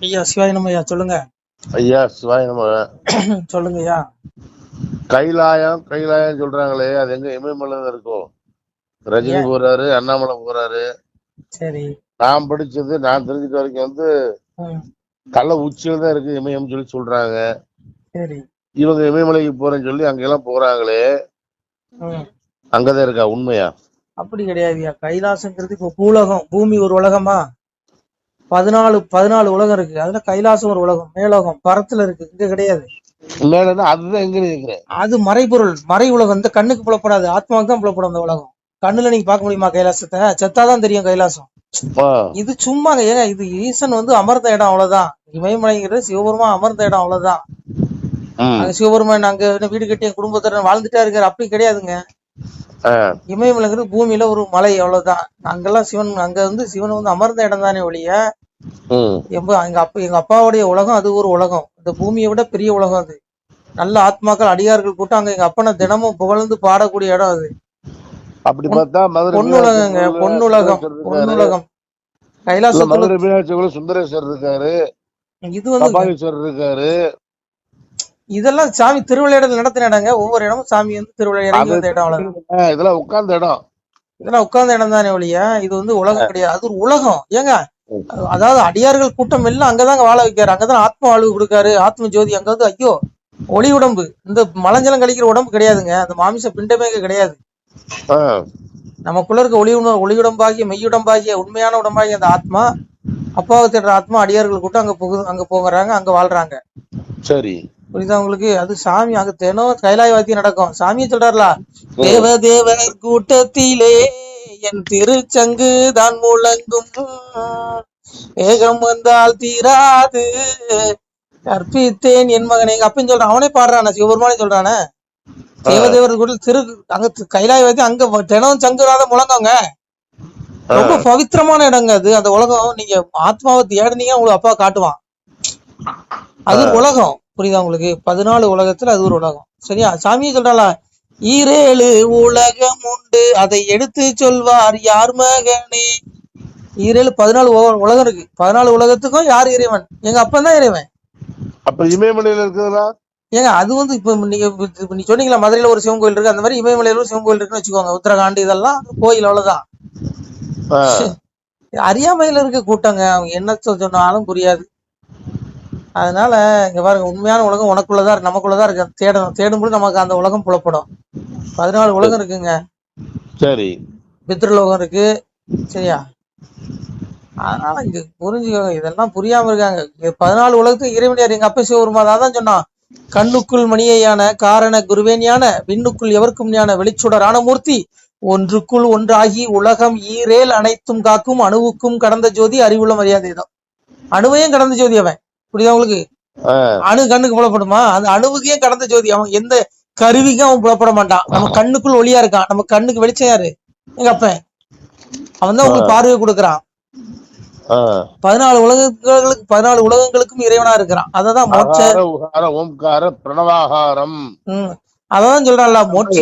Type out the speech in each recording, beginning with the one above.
ஐயா சிவாயினம் ஐயா சொல்லுங்க. ஐயா சிவாய நம்ம சொல்லுங்க ஐயா. கைலாயம் கைலாயம் சொல்றாங்களே அது எங்க இமயமலை இருக்கும். ரஜினி? போறாரு அண்ணாமலை போறாரு. சரி. நான் படிச்சது நான் தெரிஞ்சுக்க வரைக்கும் வந்து கள்ள உச்சியில தான் இருக்கு இமயம் சொல்லி சொல்றாங்க. சரி. இவங்க இமயமலைக்கு போறேன்னு சொல்லி அங்கெல்லாம் போறாங்களே. அங்கதான் இருக்கா உண்மையா? அப்படி கிடையாதுயா கைலாசங்கிறது இப்போ பூலகம் பூமி ஒரு உலகமா? பதினாலு பதினாலு உலகம் இருக்கு. அதுல கைலாசம் ஒரு உலகம் மேலோகம் பரத்துல இருக்கு. இங்க கிடையாது. அதுதான் எங்க அது மறைபொருள் மறை உலகம். இந்த கண்ணுக்கு புலப்படாது ஆத்மாவுக்கு தான் புலப்படும் அந்த உலகம். கண்ணுல நீங்க பார்க்க முடியுமா கைலாசத்தை? செத்தாதான் தெரியும் கைலாசம். இது சும்மாங்க ஏங்க இது ஈசன் வந்து அமர்ந்த இடம் அவ்வளவுதான். இமயமலைங்கிறது சிவபெருமா அமர்ந்த இடம் அவ்வளவுதான். சிவபெருமான் அங்க என்ன வீடு கட்டி என் குடும்பத்தோட வாழ்ந்துட்டா இருக்காரு. அப்படி கிடையாதுங்க. இமயமலைங்கிறது பூமியில ஒரு மலை அவ்வளவுதான். அங்கெல்லாம் சிவன் அங்க வந்து சிவன் வந்து அமர்ந்த இடம் தானே ஒழிய எங்க அப்பா எங்க அப்பாவுடைய உலகம் அது ஒரு உலகம். இந்த பூமியை விட பெரிய உலகம் அது. நல்ல ஆத்மாக்கள் அடியார்கள் கூட்டம் அங்க எங்க அப்பனை தினமும் புகழ்ந்து பாடக்கூடிய இடம் அது. அப்படி பார்த்தா மதுரை பொன்னுலகங்க பொன்னுலகம். பொன்னுலகம் மதுரை மீனாட்சி கோயில் சுந்தரேஸ்வரர் இருக்காரு. இது வந்து இருக்காரு. இதெல்லாம் சாமி திருவிளையாடல் நடத்தின இடங்க. ஒவ்வொரு இடமும் சாமி வந்து திருவிளையாட இறங்கி வந்த இடம் இதெல்லாம் உட்கார்ந்த இடம். இதெல்லாம் உட்கார்ந்த இடம் தானே ஒழிய இது வந்து உலகம் கிடையாது. அது ஒரு உலகம். ஏங்க அதாவது அடியார்கள் கூட்டம் எல்லாம் அங்கதாங்க வாழ வைக்காரு அங்கதான் ஆத்ம வாழ்வு கொடுக்காரு. ஆத்ம ஜோதி அங்க வந்து ஐயோ ஒளி உடம்பு. இந்த மலஞ்சலம் கழிக்கிற உடம்பு கிடையாதுங்க. அந்த மாமிச பிண்டமே கிடையாது. நமக்குள்ள இருக்க ஒளி ஒளி உடம்பாகிய மெய் உடம்பாகிய உண்மையான உடம்பாகிய அந்த ஆத்மா அப்பாவை தேடுற ஆத்மா அடியார்கள் கூட்டம் அங்க புகு அங்க போகிறாங்க அங்க வாழ்றாங்க. சரி. புரியுதா உங்களுக்கு? அது சாமி அங்க தினம் கைலாயவாத்தி நடக்கும். சாமியை சொல்றாருல தேவ தேவர் கூட்டத்திலே என் திருச்சங்கு தான் முழங்கும். வேகம் வந்தால் தீராது. கற்பித்தேன் என் மகனை. எங்க அப்பன் சொல்றான் அவனே பாடுறானே சிவபெருமானே சொல்றானே. தேவதேவர் கூட திரு அங்க கைலாயவாத்தி அங்க தினம் சங்குராத முழங்கங்க. ரொம்ப பவித்திரமான இடங்க அது அந்த உலகம். நீங்க ஆத்மாவை தேடினீங்க உங்களுக்கு அப்பா காட்டுவான். அது உலகம். புரியுதா உங்களுக்கு? பதினாலு உலகத்துல அது ஒரு உலகம். சரியா? சாமியே சொல்றாளா ஈரேழு உலகம் உண்டு. அதை எடுத்து சொல்வார் யார் மகனே? ஈரேழு பதினாலு உல- உலகம் இருக்கு. பதினாலு உலகத்துக்கும் யார் இறைவன்? எங்க அப்பன் தான் இறைவன். அப்ப இமயமலையில இருக்குதுன்னா ஏங்க அது வந்து இப்ப நீங்க நீ சொன்னீங்களா மதுரையில ஒரு சிவன் கோயில் இருக்கு. அந்த மாதிரி இமயமலையில ஒரு சிவன் கோயில் இருக்குன்னு வச்சுக்கோங்க. உத்தரகாண்ட் இதெல்லாம் கோயில் அவ்வளவுதான். அறியாமையில இருக்க கூட்டங்க. அவங்க என்ன சொன்னாலும் புரியாது. அதனால இங்க பாருங்க உண்மையான உலகம் உனக்குள்ளதான் இருக்கு நமக்குள்ளதான் இருக்கு. தேடணும் தேடும்போது நமக்கு அந்த உலகம் புலப்படும். பதினாலு உலகம் இருக்குங்க. சரி. பித்ருலோகம் இருக்கு. சரியா? அதனால இங்க புரிஞ்சுக்கோங்க இதெல்லாம் புரியாம இருக்காங்க. பதினாலு உலகத்துக்கு இறைவனியார் எங்க அப்பா சிவபெருமா அதான் சொன்னான். கண்ணுக்குள் மணியையான காரண குருவேனியான விண்ணுக்குள் எவர்க்கும் ஞான வெளிச்சுடரான மூர்த்தி. ஒன்றுக்குள் ஒன்றாகி உலகம் ஈரேல் அனைத்தும் காக்கும் அணுவுக்கும் கடந்த ஜோதி அறிவுள்ள மரியாதை தான் அணுவையும் கடந்த ஜோதி அவன். புரியுதா உங்களுக்கு? அணு கண்ணுக்கு புலப்படுமா? அந்த அணுவுக்கே கடந்த ஜோதி. அவன் எந்த கருவிக்கும் அவன் புலப்பட மாட்டான். நம்ம கண்ணுக்குள் ஒளியா இருக்கான். நம்ம கண்ணுக்கு வெளிச்சம் யாரு? எங்க அப்பன். அவன் தான் உங்களுக்கு பார்வை கொடுக்கறான். பதினாலு உலகங்களுக்கு பதினாலு உலகங்களுக்கும் இறைவனா இருக்கிறான். அததான் மோட்ச. ஓம்கார பிரணவாகாரம். அதான் சொல்றான்ல மோட்ச.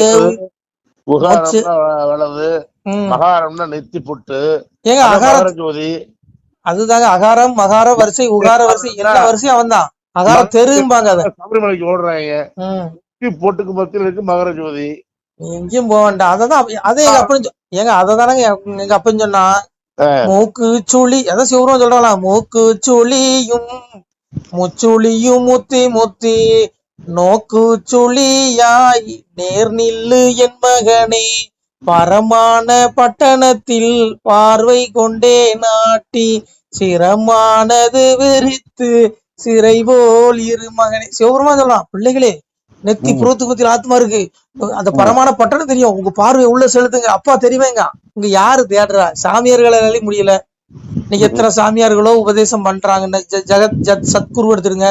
உகாரம்னா வலது ம். மகாரம்னா நெத்தி புட்டு ஏங்க அகார ஜோதி. அதுதாங்க. அகாரம் மகார வரிசை உகார வரிசை எல்லா வரிசையும் அவன் தான் அகார தெரும்பாங்க அத. சபரிமலைக்கு ஓடுறாங்க. பொட்டுக்கு மத்தியில் இருக்கு மகர ஜோதி. எங்கேயும் போக வேண்டாம். அப்ப- அதே எங்க அப்பன் சொ- ஏங்க அததானங்க எங்க- எங்க அப்பன் சொன்னா. மூக்கு சுழி அதான் சிவரும் சொல்றாங்களா? மூக்கு சுழியும் முச்சுளியும் முத்தி முத்தி. நோக்கு சுழியாய் நேர் நில்லு என் மகனே. பரமான பட்டணத்தில் பார்வை கொண்டே நாட்டி சிரமானது விரித்து சிறை போல் இரு மகனே. சிவபெருமா சொல்லலாம் பிள்ளைகளே நெத்தி புறத்துக்கு மத்தியில் ஆத்மா இருக்கு. அந்த பரமான பட்டணம் தெரியும். உங்க பார்வை உள்ள செலுத்துங்க. அப்பா தெரியுமேங்க. இங்க யாரு தேடுறா? சாமியார்களாலே முடியல. இன்னைக்கு எத்தனை சாமியார்களோ உபதேசம் பண்றாங்க ஜகத் ஜத் சத்குரு எடுத்துருங்க.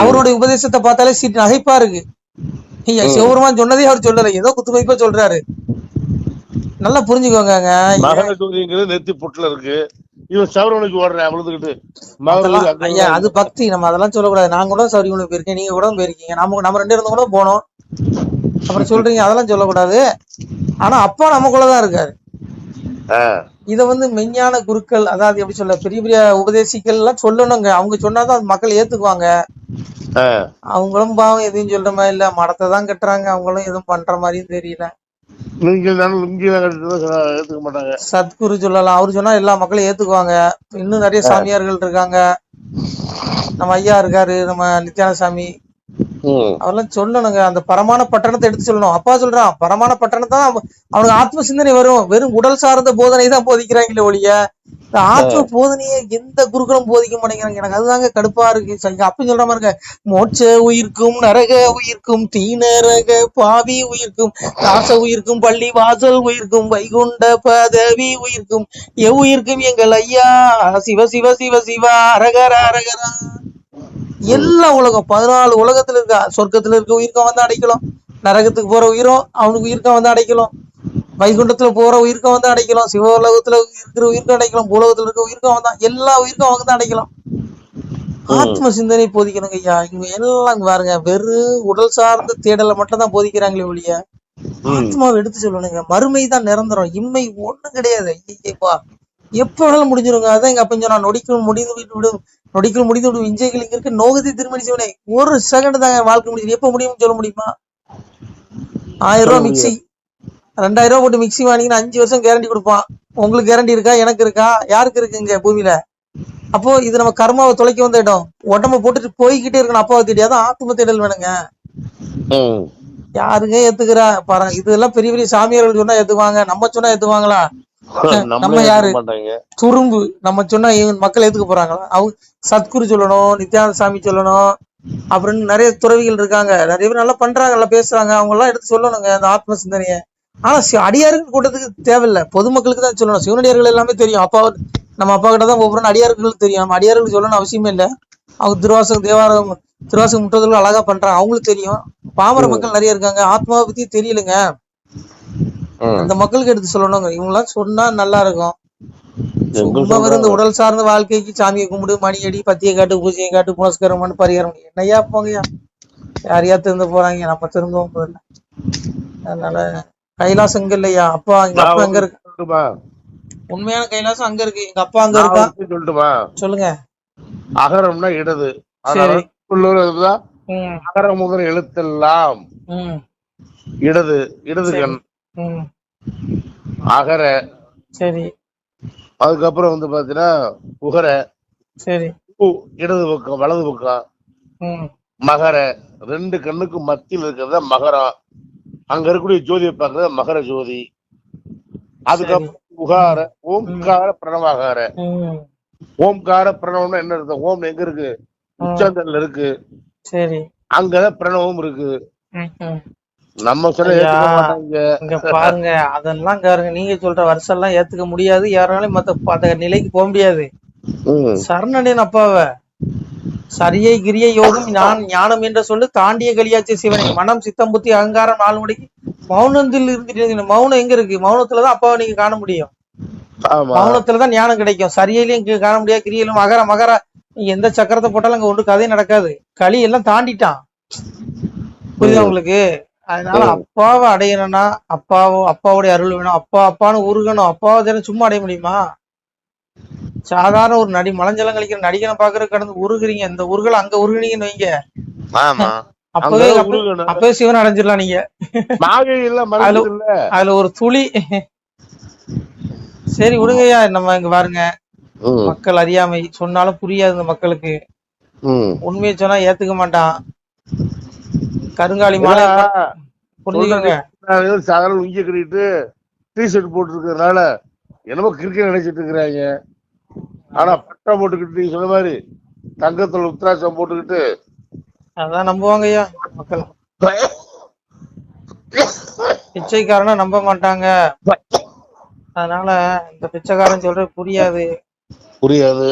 அவருடைய உபதேசத்தை பார்த்தாலே சீட் நகைப்பா இருக்கு. ஐயா, சிவபெருமான் சொன்னதே அவர் சொல்லல. ஏதோ குத்து மதிப்பா சொல்றாரு. நல்லா புரிஞ்சுக்கோங்க நெத்தி பொட்டுல இருக்கு. இவன் சபரிமலைக்கு ஓடுறேன் மகர அங்க ஐயா அது பக்தி நம்ம அதெல்லாம் சொல்லக்கூடாது. நான் கூட சௌரியங்களுக்கு போயிருக்கேன் நீங்க கூட போயிருக்கீங்க. நம்ம நம்ம ரெண்டு இருந்தும் கூட போனோம். அப்புறம் சொல்றீங்க அதெல்லாம் சொல்லக்கூடாது. ஆனா அப்பா நமக்குள்ளதான் இருக்காரு. இத வந்து மெஞ்ஞான குருக்கள் அதாவது எப்படி சொல்ல பெரிய பெரிய உபதேசிகள் எல்லாம் சொல்லணுங்க. அவங்க சொன்னாதான் மக்கள் ஏத்துக்குவாங்க. அவங்களும் பாவம் எதையும் சொல்ற மாதிரி இல்ல. மடத்தை தான் கட்டுறாங்க. அவங்களும் எதுவும் பண்ற மாதிரியும் தெரியல. நீங்கள் லுங்கி தான் ஏத்துக்க மாட்டாங்க. சத்குரு சொல்லலாம். அவரு சொன்னா எல்லா மக்களும் ஏத்துக்குவாங்க. இன்னும் நிறைய சாமியார்கள் இருக்காங்க. நம்ம ஐயா இருக்காரு நம்ம நித்யானசாமி. சாமி ம். அவரெல்லாம் சொல்லணுங்க. அந்த பரமான பட்டணத்தை எடுத்து சொல்லணும். அப்பா சொல்றான் பரமான பட்டணத்தை தான் அவ- அவனுக்கு ஆத்ம சிந்தனை வரும். வெறும் உடல் சார்ந்த போதனை தான் போதிக்கிறாங்களே ஒழிய இந்த ஆத்ம போதனையை எந்த குருக்களும் போதிக்க மாட்டேங்கிறாங்க. எனக்கு அதுதாங்க கடுப்பா இருக்கு. அப்பயும் சொல்ற மாதிரி இருக்க. மோட்ச உயிர்க்கும் நரக உயிர்க்கும் தீநரக பாவி உயிர்க்கும் ராச உயிர்க்கும் பள்ளி வாசல் உயிர்க்கும் வைகுண்ட பதவி உயிர்க்கும் எவ்வுயிர்க்கும் எங்கள் ஐயா. சிவ சிவ சிவ சிவா அரகர அரகரா. எல்லா உலகம் பதினாலு உலகத்துல இருக்க சொர்க்கத்துல இருக்க உயிர்க்கம் வந்து அடைக்கலாம். நரகத்துக்கு போற உயிரும் அவனுக்கு உயிர்க்கம் வந்து அடைக்கலாம். வைகுண்டத்துல போற உயிர்க்கம் வந்து அடைக்கலாம். சிவ உலகத்துல இருக்கிற உயிர்க்கம் அடைக்கலாம். பூலோகத்துல இருக்க உயிர்க்கம் வந்தா எல்லா உயிர்க்கம் அவங்க தான் அடைக்கலாம். ஆத்ம சிந்தனை போதிக்கணுங்க ஐயா. இவங்க எல்லாம் பாருங்க வெறும் உடல் சார்ந்த தேடலை மட்டும் தான் போதிக்கிறாங்களே ஒழிய. ஆத்மாவை எடுத்து சொல்லணுங்க. மறுமை தான் நிரந்தரம். இம்மை ஒண்ணும் கிடையாது. ஐயப்பா எப்ப வேணாலும் முடிஞ்சிருங்க. அதான் எங்க அப்பன் சொன்னா நொடிக்குள் முடிந்து விடும் நொடிக்குள் முடிந்து விடும் இஞ்சைகள் இங்க இருக்கு. நோகத்தை திருமணி சிவனே ஒரு செகண்ட் தாங்க வாழ்க்கை முடிஞ்சு எப்ப முடியும்னு சொல்ல முடியுமா? ஆயிரம் ரூபாய் மிக்ஸி ரெண்டாயிரம் ரூபாய் போட்டு மிக்ஸி வாங்கினீங்கன்னா அஞ்சு வருஷம் கேரண்டி கொடுப்பான். உங்களுக்கு கேரண்டி இருக்கா? எனக்கு இருக்கா? யாருக்கு இருக்குங்க பூமியில? அப்போ இது நம்ம கர்மாவை தொலைக்க வந்த இடம். உடம்ப போட்டுட்டு போய்கிட்டே இருக்கணும். அப்பாவை தேடி. அதான் ஆத்ம தேடல் வேணுங்க. யாருங்க ஏத்துக்கிறா? பாருங்க இதெல்லாம் பெரிய பெரிய சாமியார்கள் சொன்னா ஏத்துக்குவாங்க. நம்ம சொன்னா ஏத்துக்குவாங்களா? நம்ம யாரு? துரும்பு. நம்ம சொன்னா மக்கள் ஏத்துக்க போறாங்களா அவங்க சத்குரு சொல்லணும் நித்யானந்த சாமி சொல்லணும் அப்புறம் நிறைய துறவிகள் இருக்காங்க. நிறைய பேர் நல்லா பண்றாங்க நல்லா பேசுறாங்க. அவங்க எல்லாம் எடுத்து சொல்லணுங்க அந்த ஆத்ம சிந்தனைய. ஆனா அடியார்கள் கூட்டத்துக்கு தேவையில்ல. பொதுமக்களுக்கு தான் சொல்லணும். சிவனடியார்கள் எல்லாமே தெரியும். அப்பா நம்ம அப்பா கிட்ட தான் ஒவ்வொரு அடியார்களுக்கு தெரியும். நம்ம அடியார்களுக்கு சொல்லணும் அவசியமே இல்ல. அவங்க திருவாசகம் தேவாரம் திருவாசகம் முற்றதெல்லாம் அழகா பண்றாங்க. அவங்களுக்கு தெரியும். பாமர மக்கள் நிறைய இருக்காங்க. ஆத்மாவை பத்தி தெரியலங்க. அந்த மக்களுக்கு எடுத்து சொல்லணுங்க. இவங்களாம் சொன்னா நல்லா இருக்கும். சும்மா இந்த உடல் சார்ந்த வாழ்க்கைக்கு சாமியை கும்பிடு மணி அடி பத்தியை காட்டு பூஜையை காட்டு புனஸ்காரம் பண்ணு பரிகாரம் பண்ணு. என்னய்யா போங்கய்யா யாரையா திருந்து போறாங்க? நம்ம திருந்தவும் போதில்ல அதனால கைலாசம் இங்க இல்லையா? அப்பா எங்க அப்பா எங்க இருக்கு? உண்மையான கைலாசம் அங்க இருக்கு. எங்க அப்பா அங்க இருக்கா சொல்லட்டுமா? சொல்லுங்க. அகரம்னா இடது. சரி. அதனால உள்ளூர் இதுதான் ம். அகர முதல் எழுத்தெல்லாம். இடது. இடது. கண். அகர. சரி. அதுக்கப்புறம் வந்து பாத்தீங்கன்னா உகர. சரி. இடது பக்கம் வலது பக்கம். மகர. ரெண்டு கண்ணுக்கு மத்தியில் இருக்கிறது மகரம் அங்க இருக்கக்கூடிய ஜோதியை பார்க்கறது மகர ஜோதி. அதுக்கப்புறம் உகார ஓம்கார பிரணவாகார. ஓம்கார பிரணவம்னா என்ன அர்த்தம்? ஓம் எங்க இருக்கு? உச்சாந்தல்ல இருக்கு. சரி. அங்கதான் பிரணவம் இருக்கு. நம்ம சொல்ல பாருங்க அதெல்லாம் பாருங்க. நீங்க சொல்ற வருஷம் எல்லாம் ஏத்துக்க முடியாது. யாராலையும் மத்த அந்த நிலைக்கு போக முடியாது. சரணனின் அப்பாவ. சரியை கிரிய யோகம் நான் ஞானம் என்ற சொல்லு தாண்டிய கலியாச்சி சிவனை. மனம் சித்தம் புத்தி அகங்காரம் நாலு மணிக்கு மௌனத்தில் இருந்துட்டு மௌனம் எங்க இருக்கு? மௌனத்துலதான் அப்பாவை நீங்க காண முடியும். மௌனத்துலதான் ஞானம் கிடைக்கும். சரியிலையும் காண முடியாது. கிரியிலும் மகர மகர. எந்த சக்கரத்தை போட்டாலும் அங்க ஒன்று கதையும் நடக்காது. களி எல்லாம் தாண்டிட்டான். புரியுதா உங்களுக்கு? அதனால. அப்பாவை அடையணும்னா அப்பாவோ அப்பாவுடைய அருள் வேணும். அப்பா அப்பான்னு உருகணும். அப்பாவை தினம் சும்மா அடைய முடியுமா? சாதாரண ஒரு நடி மலஞ்சலம் கழிக்கிற நடிகனை பாக்குறது கடந்து உருகுறீங்க. இந்த உருகலை அங்க உருகுனீங்கன்னு வைங்க. ஆமா. அப்பவே. அப்பவே சிவன் அடைஞ்சிடலாம் நீங்க. மாகை இல்ல மறைஞ்சது இல்ல அதுல ஒரு துளி. சரி விடுங்கய்யா. நம்ம இங்க பாருங்க. மக்கள் அறியாமை. சொன்னாலும் புரியாது இந்த மக்களுக்கு. ம். உண்மையை சொன்னா ஏத்துக்க மாட்டான். கருங்காலி மாலை புரிஞ்சுக்கோங்க சாதாரண உங்க கட்டிட்டு டி ஷர்ட் போட்டு இருக்கிறதுனால என்னமோ கிரிக்கெட் நினைச்சிட்டு இருக்கிறாங்க. ஆனா பட்டை போட்டுக்கிட்டு நீங்க சொன்ன மாதிரி தங்கத்துல உத்ராட்சம் போட்டுக்கிட்டு அதான் நம்புவாங்க ஐயா மக்கள். பிச்சைக்காரனை நம்ப மாட்டாங்க. அதனால இந்த பிச்சைக்காரன் சொல்றது புரியாது. புரியாது.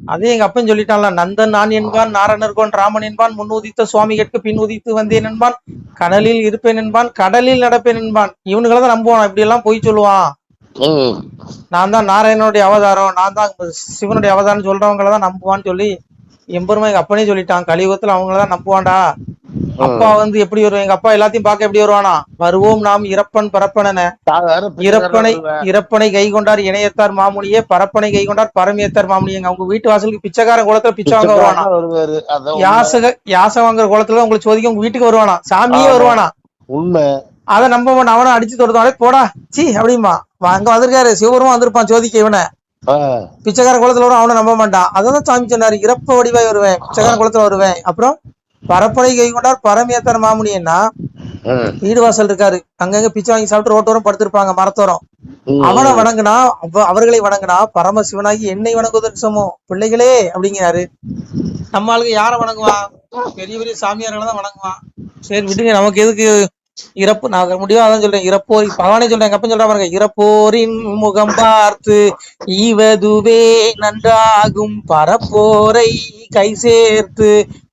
அதே எங்க அப்பன் சொல்லிட்டான்ல நந்தன் நான் என்பான் நாரணர்கோன் ராமன் என்பான் முன் உதித்த சுவாமி கேட்க பின் உதித்து வந்தேன் என்பான் கடலில் இருப்பேன் என்பான் கடலில் நடப்பேன் என்பான். இவனுங்களை தான் நம்புவான் இப்படி எல்லாம் பொய் சொல்லுவான். நான் தான் நாராயணனுடைய அவதாரம் நான் தான் சிவனுடைய அவதாரம் சொல்றவங்கள தான் நம்புவான்னு சொல்லி எம்பெருமா எங்க அப்பனே சொல்லிட்டான் கலியுகத்துல அவங்கள தான் நம்புவான்டா. அப்பா வந்து எப்படி வருவான் எங்க அப்பா எல்லாத்தையும் பார்க்க எப்படி வருவானா? வருவோம் நாம் இறப்பன் பரப்பன சாதாரண இறப்பனை இறப்பனை கை கொண்டார் இணையத்தார் மாமுனியே பரப்பனை கை கொண்டார் பரமியத்தார் மாமுனியங்க அவங்க வீட்டு வாசலுக்கு பிச்சைக்காரன் குளத்துல பிச்சை வாங்க வருவானா. யாசக யாசம் வாங்குற குளத்துல உங்களுக்கு சோதிக்க உங்க வீட்டுக்கு வருவானா? சாமியே. வருவானா? உண்மை. அதை நம்ப மாட்டான் அவனை அடிச்சு தொடுத்தாலே போடா. சீ அப்படிமா அங்க வந்திருக்காரு. சிவபெருமா வந்திருப்பான் சோதிக்க இவனை. பிச்சைக்கார குளத்துல வரும் அவனை நம்ப மாட்டான். அதான் சாமி சொன்னாரு இறப்ப வடிவாய் வருவேன் பிச்சைக்கார குளத்துல வருவேன். அப்புறம்? பரப்பனை கை கொண்டார் பரமியத்தார் மாமுனியன்னா ஆ, வீடு வாசல் இருக்காரு. அங்கங்க பிச்சை வாங்கி சாப்பிட்டு ரோட்டோரம் படுத்திருப்பாங்க மரத்தோரம். அவனை வணங்குனா அவ- அவர்களை வணங்குனா பரமசிவனாகி என்னை வணங்குவதற்கு சமம். பிள்ளைகளே அப்படிங்கிறாரு. நம்ம ஆளுங்க யார வணங்குவான் பெரிய பெரிய சாமியார்களை தான் வணங்குவான் சரி விடுங்க நமக்கு எதுக்கு இறப்பு? நான் முடியும் அதான் சொல்றேன். இறப்போர் பகவானே சொல்றேன் எங்க அப்பா சொல்ற பாருங்க இறப்போரின் முகம் பார்த்து ஈவதுவே நன்றாகும் பரப்போரை கை சேர்த்து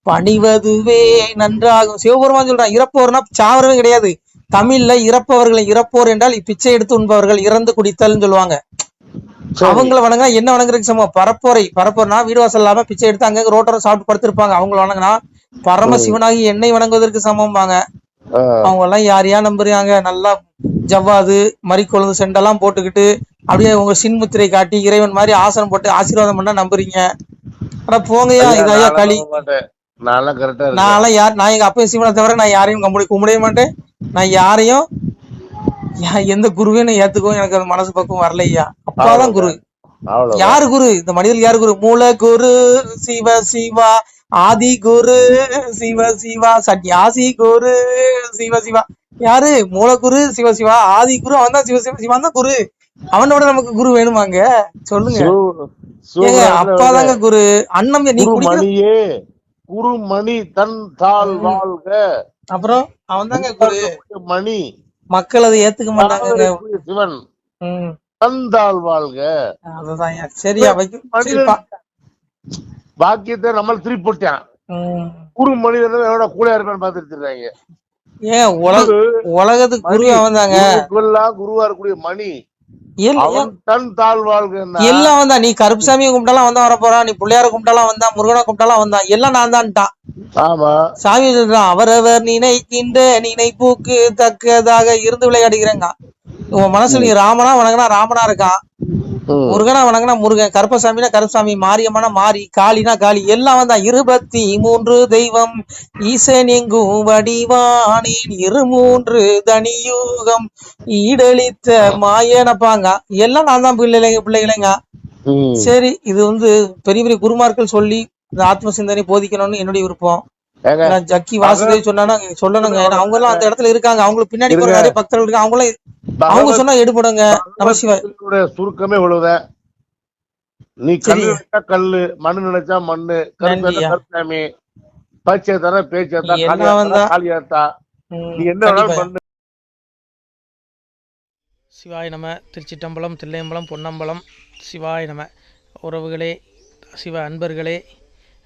பணிவதுவே நன்றாகும். சிவபெருமான் சொல்றான் இறப்போர்னா சாவரவே கிடையாது. தமிழ்ல இறப்பவர்களை இறப்போர் என்றால் பிச்சை எடுத்து உண்பவர்கள் இறந்து குடித்தல்னு சொல்லுவாங்க. அவங்கள வணங்கினா என்ன வணங்குறதுக்கு சமம்? பரப்போரை. பரப்போர்னா வீடு வாசல் இல்லாம பிச்சை எடுத்து அங்க ரோட்டோரம் சாப்பிட்டு படுத்திருப்பாங்க. அவங்கள வணங்கினா பரம சிவனாகி என்னை வணங்குவதற்கு சமம்பாங்க. அவங்க எல்லாம் யார் யார் நம்புறாங்க? நல்லா ஜவ்வாது மறிக்கொழுந்து செண்டெல்லாம் போட்டுக்கிட்டு அப்படியே உங்க சின்முத்திரை காட்டி இறைவன் மாதிரி ஆசனம் போட்டு ஆசீர்வாதம் பண்ணா நம்புறீங்க. ஆனா போங்கய்யா ஐயா, இதையா களி. நான்லாம் கரெக்டா இருக்கேன். நான்லாம் யார் நான் எங்க அப்பையும் சிவனை தவிர நான் யாரையும் கும்பிட கும்பிடவே மாட்டேன். நான் யாரையும் எந்த குருவையும் நான் ஏத்துக்கவும் எனக்கு அந்த மனசு பக்கம் வரலையா அப்பாதான் குரு. யாரு குரு? இந்த மனிதர்கள் யாரு குரு? மூல குரு சிவ சிவா ஆதி குரு சிவ சிவா சன்யாசி குரு சிவ சிவா. யாரு? மூலகுரு சிவ சிவா ஆதி குரு அவன் தான் சிவ சிவ சிவன் தான் குரு அவனோட நமக்கு குரு வேணுமாங்க? சொல்லுங்க. சிவ- ஏங்க அப்பாதாங்க குரு. அண்ணன் நீ குடிக்கிற மணியே குரு மணி தன் தாள் வாழ்க. அப்புறம் அவன் தாங்க குரு. மணி. மக்கள் அதை ஏத்துக்க மாட்டாங்க. சிவன். ம். தன் தாள் வாழ்க. அதுதான் சரியா பாக்கியத்தை நம்ம திருப்பி போட்டான். குரு மனிதன் எவ்வளவு கூலியா இருப்பான்னு பாத்துட்டு இருக்காங்க. ஏன் உலக உலகத்துக்கு குரு அவன் தாங்க. குருவா இருக்கக்கூடிய மணி. தன் எல்லாம் வந்தான் நீ கருப்புசாமியை கும்பிட்டாலாம் வந்தா வரப்போறான். நீ பிள்ளையார கும்பிட்டாலாம் வந்தான் முருகனை கும்பிட்டாலாம் வந்தான் எல்லாம் நான் தான்ட்டான் ஆமா. சாமி சொல்றான் அவரவர் நினைக்கின்ற நினைப்புக்கு தக்கதாக இருந்து விளையாடுகிறேங்க உன் மனசுல நீ ராமனா வணங்கினா ராமனா இருக்கான். முருகனா வணங்கினா முருகன் கருப்பசாமினா கருப்பசாமி மாரியம்மனா மாரி காளினா காளி எல்லாம் வந்தான் இருபத்தி மூன்று தெய்வம். ஈசன் எங்கும் வடிவானேன் இரு மூன்று தனியூகம். ஈடளித்த மாயனப்பாங்க எல்லாம் நான் தான் பிள்ளைங்க பிள்ளைகளேங்க. சரி இது வந்து பெரிய பெரிய குருமார்கள் சொல்லி இந்த ஆத்ம சிந்தனை போதிக்கணும்னு என்னுடைய விருப்பம். ஜக்கி வாசுதேவ் சொன்னா சொல்லணுங்க. அவங்க எல்லாம் அந்த இடத்துல இருக்காங்க. அவங்களுக்கு பின்னாடி. நிறைய பக்தர்கள் இருக்காங்க. அவங்களும் அவங்க சொன்னா எடுபடுங்க. நமசிவாய் சுருக்கமே இவ்வளவுதான். நீ சரி. நினைச்சா கல்லு மண்ணு நினைச்சா மண்ணு கருப்பு. கருப்பாமி பச்சை தர பேச்சா? காளியாத்தா நீ என்ன வேணாலும். பண்ணு. சிவாய நம திருச்சிட்டம்பலம் தில்லையம்பலம் பொன்னம்பலம். சிவாய நம. உறவுகளே சிவ அன்பர்களே